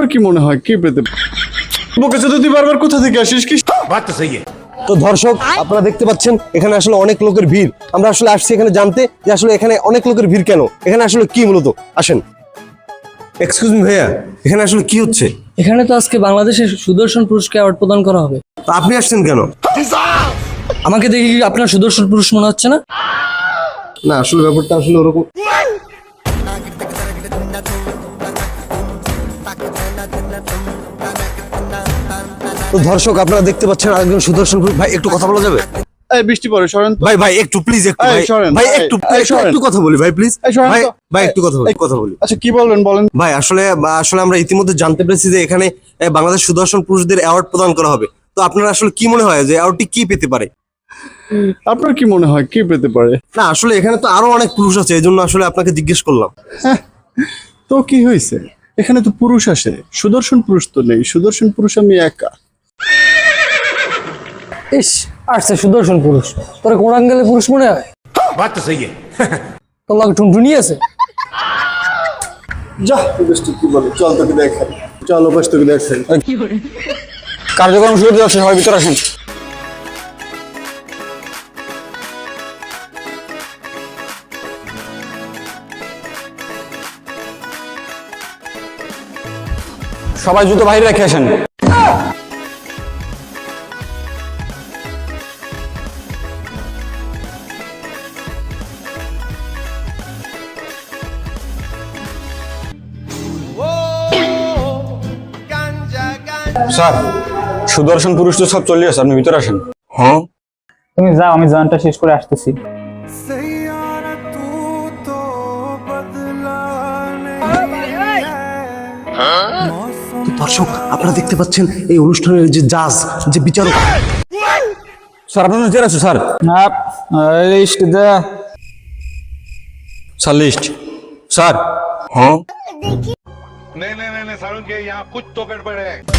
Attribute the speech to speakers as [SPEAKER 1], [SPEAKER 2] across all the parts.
[SPEAKER 1] আপনার কি মনে হয়? কি পেতে বুকে যদি বারবার কোথা থেকে আসিস কি
[SPEAKER 2] বাদ তো সেই
[SPEAKER 3] তো দর্শক আপনারা দেখতে পাচ্ছেন এখানে আসলে অনেক লোকের ভিড়। আমরা আসলে আসছি এখানে জানতে যে আসলে এখানে অনেক লোকের ভিড় কেন? এখানে আসলে কি মূলত? আসেন। এক্সকিউজ মি ভাইয়া এখানে আসলে কি হচ্ছে?
[SPEAKER 4] এখানে তো আজকে বাংলাদেশের সুদর্শন পুরস্কার অ্যাওয়ার্ড প্রদান করা হবে।
[SPEAKER 3] তো আপনি আসছেন কেন?
[SPEAKER 4] আমাকে দেখে কি আপনার সুদর্শন পুরুষ মনে হচ্ছে না?
[SPEAKER 3] না আসলে ব্যাপারটা আসলে ওরকম তো দর্শক আপনারা দেখতে পাচ্ছেন আরেকজন সুদর্শন পুরুষ। ভাই একটু কথা বলা যাবে?
[SPEAKER 1] এই বৃষ্টি পড়ে সরেন
[SPEAKER 3] ভাই ভাই একটু প্লিজ একটু ভাই। ভাই একটু একটু- কথা বলি ভাই প্লিজ ভাই ভাই একটু কথা বলি কথা বলি।
[SPEAKER 1] আচ্ছা কি বলবেন বলেন।
[SPEAKER 3] ভাই আসলে আসলে আমরা ইতিমধ্যে জানতে পেরেছি যে এখানে বাংলাদেশ সুদর্শন পুরুষদের অ্যাওয়ার্ড প্রদান করা হবে। তো আপনার আসলে কি মনে হয় যে অ্যাওয়ার্ডটি কি পেতে পারে?
[SPEAKER 1] আপনার কি মনে হয় কে পেতে পারে?
[SPEAKER 3] না আসলে এখানে তো আরও অনেক পুরুষ আছে এই জন্য আসলে আপনাকে জিজ্ঞেস করলাম।
[SPEAKER 1] তো কি হয়েছে? এখানে তো পুরুষ আসে সুদর্শন পুরুষ তো নেই সুদর্শন পুরুষ আমি একা।
[SPEAKER 4] ইস আসছে সুদর্শন পুরুষ। তোর কোরআন গেলে পুরুষ মনে হয়?
[SPEAKER 2] সেই
[SPEAKER 4] তোর লাগে টুনটুনি আছে?
[SPEAKER 1] যা। কি বলে চল তোকে দেখাই চল
[SPEAKER 5] কার্যক্রম শুরু হচ্ছে সবাই ভিতরে আসেন। সবাই জুতো বাইরে রেখে আসেন। স্যার সুদর্শন পুরুষ তো সব চলে আসে আপনি ভিতরে আসেন হ্যাঁ
[SPEAKER 6] তুমি যাও আমি জানটা শেষ করে আসতেছি
[SPEAKER 3] তো দর্শক আপনারা দেখতে পাচ্ছেন এই অনুষ্ঠানের যে জাজ যে বিচারক
[SPEAKER 5] স্যার আপনার নজর আছে স্যার
[SPEAKER 6] না লিস্ট দে
[SPEAKER 5] স্যার লিস্ট স্যার হ্যাঁ
[SPEAKER 2] नहीं नहीं नहीं, नहीं सारुण के यहाँ कुछ तो गड़बड़ है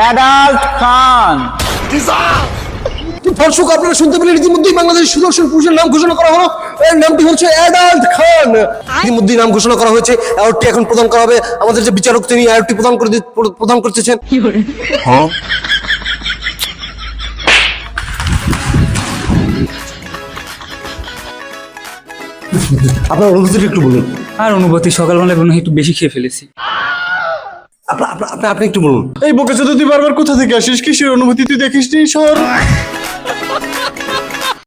[SPEAKER 6] অ্যাডাল্ট খান।
[SPEAKER 3] দর্শক আপনারা শুনতে পেলেন ইতিমধ্যেই বাংলাদেশ সুদর্শন পুরুষের নাম ঘোষণা করা হলো। এর নামটি হচ্ছে অ্যাডাল্ট খান। ইতিমধ্যেই নাম ঘোষণা করা হয়েছে। অ্যাওয়ার্ডটি এখন প্রদান করা হবে। আমাদের যে বিচারক তিনি অ্যাওয়ার্ডটি প্রদান করে প্রদান করতেছেন
[SPEAKER 5] হ্যাঁ।
[SPEAKER 3] আপনার অনুভূতিটা একটু বলুন।
[SPEAKER 6] আর অনুভূতি সকালবেলা মনে হয় একটু বেশি খেয়ে ফেলেছি।
[SPEAKER 3] আপনি আপনি- একটু বলুন।
[SPEAKER 1] এই বকেছে তুই বারবার কোথা থেকে আসিস? কিসের অনুভূতি তুই দেখিস নি শহর